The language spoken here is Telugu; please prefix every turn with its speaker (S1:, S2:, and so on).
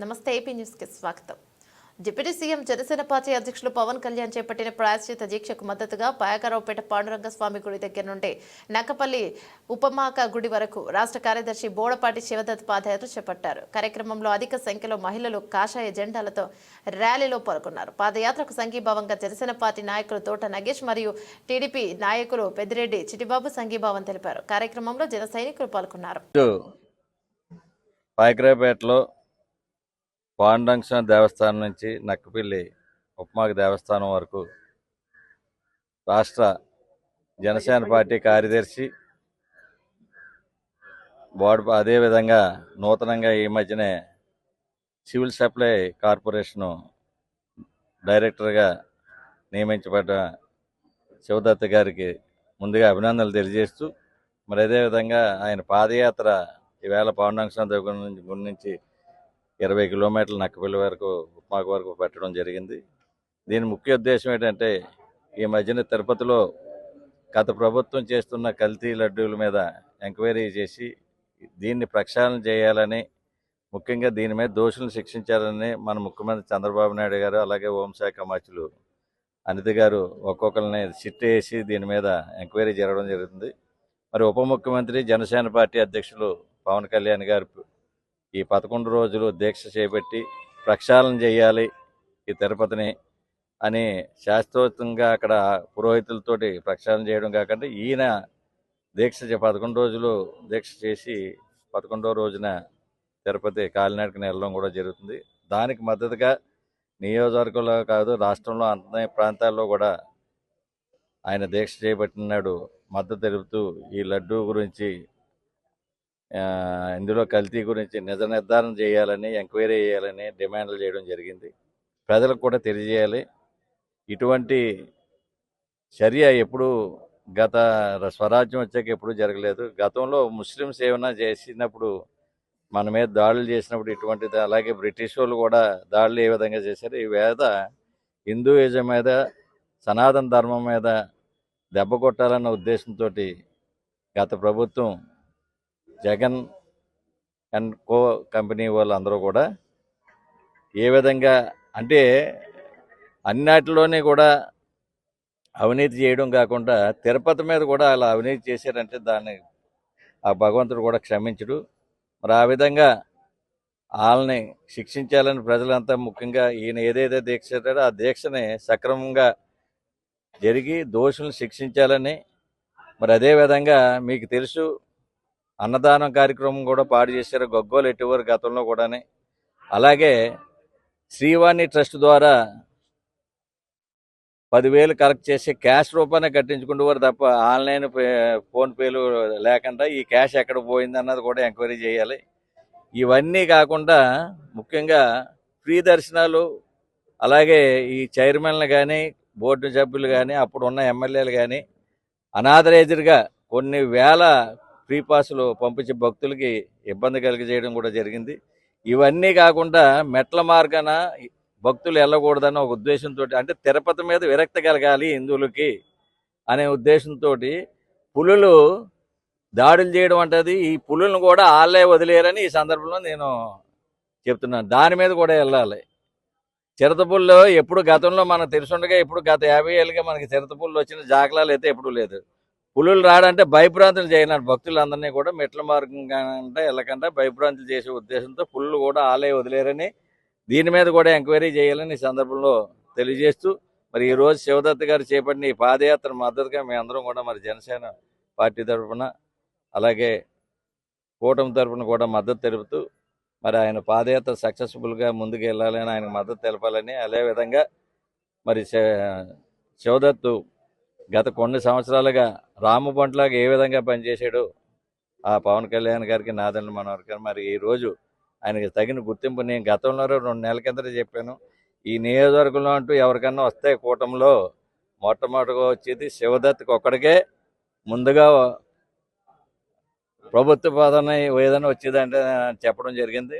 S1: నమస్తే ఏపీ న్యూస్కి స్వాగతం. డిప్యూటీ సీఎం జనసేన పార్టీ అధ్యక్షులు పవన్ కళ్యాణ్ చేపట్టిన ప్రాయశ్చిత దీక్షకు మద్దతుగా పాయకరావుపేట పాండురంగ స్వామి గుడి దగ్గర నుండి నక్కపల్లి ఉపమాక గుడి వరకు రాష్ట్ర కార్యదర్శి బోడపాటి శివదత్ పాదయాత్ర చేపట్టారు. కార్యక్రమంలో అధిక సంఖ్యలో మహిళలు కాషాయ జెండాలతో ర్యాలీలో పాల్గొన్నారు. పాదయాత్రకు సంఘీభావంగా జనసేన పార్టీ నాయకులు తోట నగేష్ మరియు టీడీపీ నాయకులు పెద్దిరెడ్డి చిటిబాబు సంఘీభావం తెలిపారు. కార్యక్రమంలో జన సైనికులు పాల్గొన్నారు.
S2: పాయకరావుపేటలో పాండంక్షణ దేవస్థానం నుంచి నక్కపిల్లి ఉపమాక దేవస్థానం వరకు రాష్ట్ర జనసేన పార్టీ కార్యదర్శి బోర్డు అదేవిధంగా నూతనంగా ఈ మధ్యనే సివిల్ సప్లై కార్పొరేషను డైరెక్టర్గా నియమించబడ్డ శివదత్త గారికి ముందుగా అభినందనలు తెలియజేస్తూ మరి అదేవిధంగా ఆయన పాదయాత్ర ఈవేళ పవనాంక్షం దగ్గర నుంచి గుడి నుంచి ఇరవై కిలోమీటర్ల నక్కపల్లి వరకు ఉప్మాకు వరకు పెట్టడం జరిగింది. దీని ముఖ్య ఉద్దేశం ఏంటంటే ఈ మధ్యన తిరుపతిలో గత ప్రభుత్వం చేస్తున్న కల్తీ లడ్డూల మీద ఎంక్వైరీ చేసి దీన్ని ప్రక్షాళన చేయాలని ముఖ్యంగా దీని మీద దోషులను శిక్షించాలని మన ముఖ్యమంత్రి చంద్రబాబు నాయుడు గారు అలాగే హోంశాఖ మంత్రులు అనిత గారు ఒక్కొక్కరిని సిట్ వేసి దీని మీద ఎంక్వైరీ జరగడం జరుగుతుంది. మరి ఉప ముఖ్యమంత్రి జనసేన పార్టీ అధ్యక్షులు పవన్ కళ్యాణ్ గారు ఈ పదకొండు రోజులు దీక్ష చేపట్టి ప్రక్షాళన చేయాలి ఈ తిరుపతిని అని శాస్త్రోక్తంగా అక్కడ పురోహితులతోటి ప్రక్షాళన చేయడం కాకుండా ఈయన దీక్ష చే- పదకొండు రోజులు దీక్ష చేసి పదకొండవ రోజున తిరుపతి కాలినాడకి వెళ్ళడం కూడా జరుగుతుంది. దానికి మద్దతుగా నియోజకవర్గంలో కాదు రాష్ట్రంలో అన్ని ప్రాంతాల్లో కూడా ఆయన దీక్ష చేపట్టినాడు. మద్దతు తెలుపుతూ ఈ లడ్డూ గురించి ఇందులో కల్తీ గురించి నిజ నిర్ధారణ చేయాలని ఎంక్వైరీ చేయాలని డిమాండ్లు చేయడం జరిగింది. ప్రజలకు కూడా తెలియజేయాలి. ఇటువంటి చర్య ఎప్పుడు గత స్వరాజ్యం వచ్చాక ఎప్పుడు జరగలేదు. గతంలో ముస్లిమ్స్ ఏమైనా చేసినప్పుడు మన మీద దాడులు చేసినప్పుడు ఇటువంటిది అలాగే బ్రిటిష్ వాళ్ళు కూడా దాడులు ఏ విధంగా చేశారు ఈ వేద హిందూయిజం మీద సనాతన ధర్మం మీద దెబ్బ కొట్టాలన్న ఉద్దేశంతో గత ప్రభుత్వం జగన్ అండ్ కో కంపెనీ వాళ్ళందరూ కూడా ఏ విధంగా అంటే అన్నిటిలోనే కూడా అవినీతి చేయడం కాకుండా తిరుపతి మీద కూడా అలా అవినీతి చేశారంటే దాన్ని ఆ భగవంతుడు కూడా క్షమించడు. మరి ఆ విధంగా వాళ్ళని శిక్షించాలని ప్రజలంతా ముఖ్యంగా ఈయన ఏదైతే దీక్ష చేశాడో ఆ దీక్షని సక్రమంగా జరిగి దోషులను శిక్షించాలని మరి అదే విధంగా మీకు తెలుసు అన్నదానం కార్యక్రమం కూడా పాడు చేశారు. గొగ్గోలు ఎట్టువారు గతంలో కూడానే. అలాగే శ్రీవాణి ట్రస్ట్ ద్వారా పదివేలు కలెక్ట్ చేసి క్యాష్ రూపానే కట్టించుకుంటేవారు తప్ప ఆన్లైన్ పే లేకుండా ఈ క్యాష్ ఎక్కడ పోయింది అన్నది కూడా ఎంక్వైరీ చేయాలి. ఇవన్నీ కాకుండా ముఖ్యంగా ఫ్రీ దర్శనాలు అలాగే ఈ చైర్మన్లు కానీ బోర్డు సభ్యులు కానీ అప్పుడు ఉన్న ఎమ్మెల్యేలు కానీ అనాథరైజ్డ్గా కొన్ని వేల ఫ్రీ పాసులు పంపించే భక్తులకి ఇబ్బంది కలిగజేయడం కూడా జరిగింది. ఇవన్నీ కాకుండా మెట్ల మార్గాన భక్తులు వెళ్ళకూడదన్న ఒక ఉద్దేశంతో అంటే తిరుపతి మీద విరక్తి కలగాలి హిందువులకి అనే ఉద్దేశంతో పులులు దాడులు చేయడం అంటది. ఈ పులులను కూడా ఆళ్ళే వదిలేరని ఈ సందర్భంలో నేను చెప్తున్నాను. దాని మీద కూడా వెళ్ళాలి చిరతపుల్లో ఎప్పుడు గతంలో మనకు తెలుసుండగా ఇప్పుడు గత యాభై ఏళ్ళుగా మనకి చిరతపుల్లో వచ్చిన జాగలాలు అయితే ఎప్పుడు లేదు. పులులు రాడంటే భయభ్రాంతులు చేయాలి భక్తులందరినీ కూడా మెట్ల మార్గం అంటే వెళ్ళకుండా భయభ్రాంతులు చేసే ఉద్దేశంతో పుల్లు కూడా ఆలయ వదిలేరని దీని మీద కూడా ఎంక్వైరీ చేయాలని ఈ సందర్భంలో తెలియజేస్తూ మరి ఈ రోజు శివదత్త గారు చేపట్టిన ఈ పాదయాత్ర మద్దతుగా మేమందరం అందరం కూడా మరి జనసేన పార్టీ తరఫున అలాగే కూటమి తరఫున కూడా మద్దతు తెలుపుతూ మరి ఆయన పాదయాత్ర సక్సెస్ఫుల్గా ముందుకు వెళ్ళాలని ఆయన మద్దతు తెలపాలని అదేవిధంగా మరి శివదత్తు గత కొన్ని సంవత్సరాలుగా రామబంట్లాగా ఏ విధంగా పనిచేశాడో ఆ పవన్ కళ్యాణ్ గారికి నాదండ్రి మనోహర్ గారు మరి ఈ రోజు ఆయనకి తగిన గుర్తింపు నేను గతంలో రెండు నెలల కిందట చెప్పాను. ఈ నియోజకవర్గంలో అంటూ ఎవరికన్నా వస్తే కూటమిలో మొట్టమొదటిగా వచ్చేది శివదత్కి ఒక్కడికే. ముందుగా ప్రభుత్వ పదన ఏదైనా వచ్చేదంటే చెప్పడం జరిగింది.